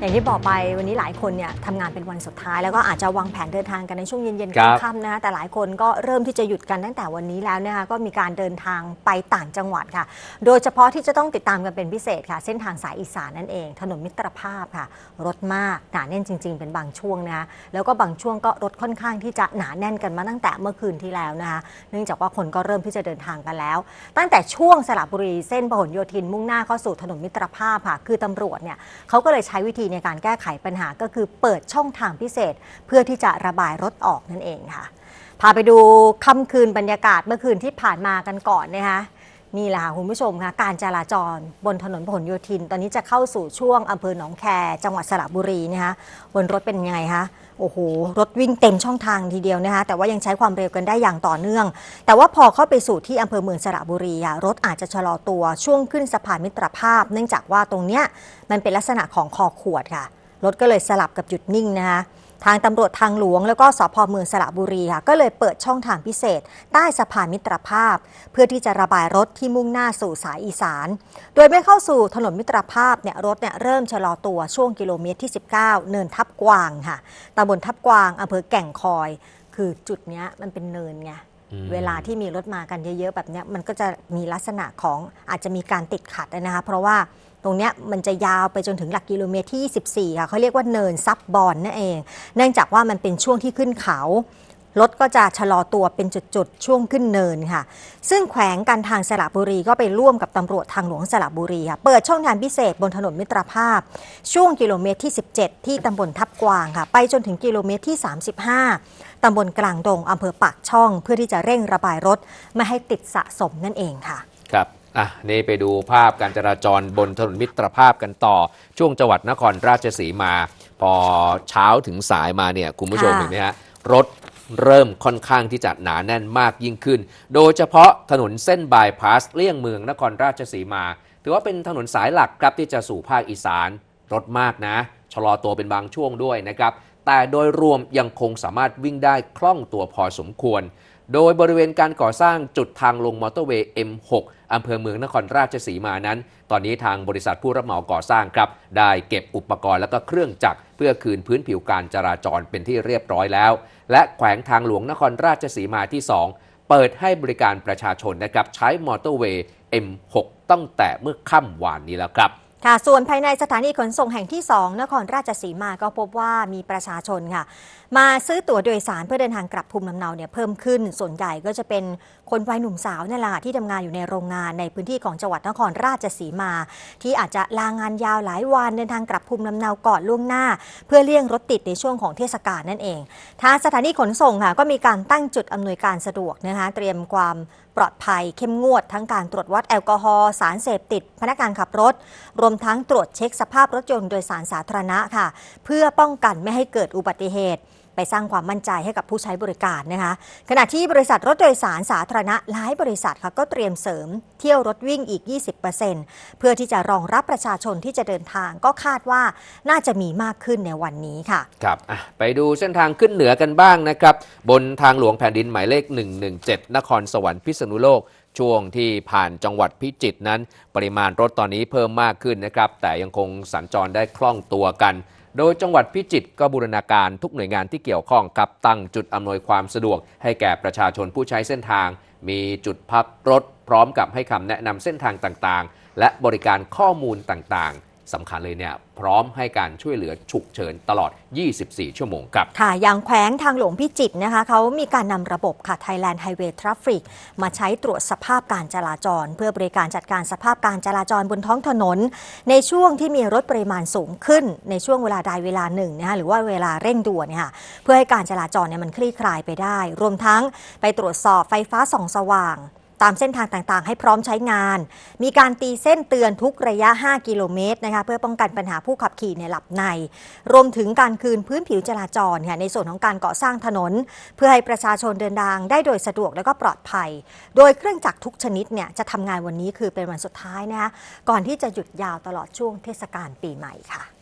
อย่างที่บอกไปวันนี้หลายคนเนี่ยทำงานเป็นวันสุดท้าย แล้วก็อาจจะวางแผนเดินทางกันในช่วงเย็นครับๆค่ำๆนะคะแต่หลายคนก็เริ่มที่จะหยุดกันตั้งแต่วันนี้แล้วนะคะก็มีการเดินทางไปต่างจังหวัดค่ะ โดยเฉพาะที่จะต้องติดตามกันเป็นพิเศษค่ะ เส้นทางสายอีสานนั่นเอง ถนนมิตรภาพค่ะ รถมากหนาแน่นจริง ๆ เป็นบางช่วงนะคะแล้วก็บางช่วงก็รถค่อนข้างที่จะหนาแน่นกันมาตั้งแต่เมื่อคืนที่แล้วนะคะเนื่องจากว่าคนก็เริ่มที่จะเดินทางกันแล้ว ตั้งแต่ช่วงสระบุรีเส้นพหลโยธินมุ่งหน้าเข้าสู่ถนนมิตรภาพค่ะคือตำรวจเนี่ยเขาก็เลยใช้วิธีในการแก้ไขปัญหาก็คือเปิดช่องทางพิเศษ เพื่อที่จะระบายรถออกนั่นเองค่ะ พาไปดูค่ำคืนบรรยากาศเมื่อคืนที่ผ่านมากันก่อนนะคะ นี่แหละค่ะคุณผู้ชมค่ะการจราจรบนถนนพหลโยธิน ตอนนี้จะเข้าสู่ช่วงอำเภอหนองแค จังหวัดสระบุรีนะคะบนรถเป็นยังไงคะโอ้โหรถวิ่งเต็มช่องทางทีเดียวนะคะแต่ว่ายังใช้ความเร็วกันได้อย่างต่อเนื่อง แต่ว่าพอเข้าไปสู่ที่อำเภอเมืองสระบุรีอะรถอาจจะชะลอตัวช่วงขึ้นสะพานมิตรภาพ เนื่องจากว่าตรงเนี้ยมันเป็นลักษณะของคอขวดค่ะรถก็เลยสลับกับหยุดนิ่งนะคะ ทางตำรวจทางหลวง แล้วก็สพเมืองสระบุรีค่ะก็เลยเปิดช่องทางพิเศษ ใต้สะพานมิตรภาพ เพื่อที่จะระบายรถที่มุ่งหน้าสู่สายอีสาน โดยไม่เข้าสู่ถนนมิตรภาพเนี่ยรถเนี่ยเริ่มชะลอตัวช่วงกิโลเมตรที่ 19 เนินทับกวางค่ะตำบลทับกวางอำเภอแก่งคอย คือจุดเนี้ยมันเป็นเนินไงอืมเวลาที่มีรถมากันเยอะๆแบบเนี้ยมันก็จะมีลักษณะของอาจจะมีการติดขัดนะคะเพราะว่า ตรงนี้มันจะยาวไปจนถึงหลักกิโลเมตรที่ 24 ค่ะเขาเรียกว่าเนินซับบอนนั่นเอง เนื่องจากว่ามันเป็นช่วงที่ขึ้นเขารถก็จะชะลอตัวเป็นจุดๆ ช่วงขึ้นเนินค่ะ ซึ่งแขวงการทางสระบุรีก็ไปร่วมกับตำรวจทางหลวงสระบุรีค่ะเปิดช่องทางพิเศษบนถนนมิตรภาพ ช่วงกิโลเมตรที่ 17 ที่ตำบลทับกวางค่ะ ไปจนถึงกิโลเมตรที่ 35 ตำบลกลางดงอำเภอปากช่อง เพื่อที่จะเร่งระบายรถ ไม่ให้ติดสะสมนั่นเองค่ะ ครับ อะนี่ไปดูภาพการจราจรบนถนนมิตรภาพกันต่อ ช่วงจังหวัดนครราชสีมา พอเช้าถึงสายมาเนี่ยคุณผู้ชมค่ะเห็นไหมฮะรถเริ่มค่อนข้างที่จะหนาแน่นมากยิ่งขึ้น โดยเฉพาะถนนเส้นบายพาสเลี่ยงเมืองนครราชสีมา ถือว่าเป็นถนนสายหลักครับที่จะสู่ภาคอีสานรถมากนะ ชะลอตัวเป็นบางช่วงด้วยนะครับ แต่โดยรวมยังคงสามารถวิ่งได้คล่องตัวพอสมควร โดยบริเวณการก่อสร้างจุดทางลงมอเตอร์เวย์ M6 อำเภอเมืองนครราชสีมานั้น ตอนนี้ทางบริษัทผู้รับเหมาก่อสร้างครับ ได้เก็บอุปกรณ์และก็เครื่องจักร เพื่อคืนพื้นผิวการจราจรเป็นที่เรียบร้อยแล้ว และแขวงทางหลวงนครราชสีมาที่ 2 เปิดให้บริการประชาชนนะครับใช้มอเตอร์เวย์ M6 ตั้งแต่เมื่อค่ำวานนี้แล้วครับ ค่ะ ส่วนภายในสถานีขนส่งแห่งที่ 2 นครราชสีมาก็พบว่ามีประชาชนค่ะ มาซื้อตั๋วโดยสารเพื่อเดินทางกลับภูมิลำเนาเนี่ยเพิ่มขึ้น ส่วนใหญ่ก็จะเป็นคนวัยหนุ่มสาวนั่แหละที่ทำงานอยู่ในโรงงานในพื้นที่ของจังหวัดนครราชสีมา ที่อาจจะลางานยาวหลายวันเดินทางกลับภูมิลำเนาก่อนล่วงหน้า เพื่อเลี่ยงรถติดในช่วงของเทศกาลนั่นเอง ทางสถานีขนส่งค่ะก็มีการตั้งจุดอำนวยการสะดวกนะคะเตรียมความ ปลอดภัยเข้มงวดทั้งการตรวจวัดแอลกอฮอล์สารเสพติด พนักงานขับรถ รวมทั้งตรวจเช็คสภาพรถยนต์โดยสารสาธารณะค่ะ เพื่อป้องกันไม่ให้เกิดอุบัติเหตุ ไปสร้างความมั่นใจให้กับผู้ใช้บริการนะคะ ขณะที่บริษัทรถโดยสารสาธารณะหลายบริษัทค่ะก็เตรียมเสริมเที่ยวรถวิ่งอีก 20%เพื่อที่จะรองรับประชาชนที่จะเดินทาง ก็คาดว่าน่าจะมีมากขึ้นในวันนี้ค่ะครับไปดูเส้นทางขึ้นเหนือกันบ้างนะครับ บนทางหลวงแผ่นดินหมายเลข 117 นครสวรรค์พิษณุโลกช่วงที่ผ่านจังหวัดพิจิตรนั้น ปริมาณรถตอนนี้เพิ่มมากขึ้นนะครับ แต่ยังคงสัญจรได้คล่องตัวกัน โดยจังหวัดพิจิตรก็บูรณาการทุกหน่วยงานที่เกี่ยวข้องกับตั้งจุดอำนวยความสะดวก ให้แก่ประชาชนผู้ใช้เส้นทาง มีจุดพักรถ พร้อมกับให้คำแนะนำเส้นทางต่างๆ และบริการข้อมูลต่างๆ สำคัญเลยเนี่ยพร้อมให้การช่วยเหลือฉุกเฉินตลอด 24 ชั่วโมงครับ ค่ะ อย่างแขวงทางหลวงพิจิตรนะคะเขามีการนำระบบค่ะ Thailand Highway Traffic มาใช้ตรวจสภาพการจราจร เพื่อบริการจัดการสภาพการจราจรบนท้องถนน ในช่วงที่มีรถปริมาณสูงขึ้น ในช่วงเวลาใดเวลาหนึ่งนะคะหรือว่าเวลาเร่งด่วนเนี่ยค่ะเพื่อให้การจราจรเนี่ยมันคลี่คลายไปได้ รวมทั้งไปตรวจสอบไฟฟ้าส่องสว่าง ตามเส้นทางต่างๆ ให้พร้อมใช้งาน มีการตีเส้นเตือนทุกระยะ 5 กิโลเมตรนะคะเพื่อป้องกันปัญหาผู้ขับขี่ในยหลับใน รวมถึงการคืนพื้นผิวจราจรค่ะในส่วนของการก่อสร้างถนน เพื่อให้ประชาชนเดินทางได้โดยสะดวกและก็ปลอดภัย โดยเครื่องจักรทุกชนิดเนี่ยจะทำงานวันนี้คือเป็นวันสุดท้ายนะคะก่อนที่จะหยุดยาวตลอดช่วงเทศกาลปีใหม่ค่ะ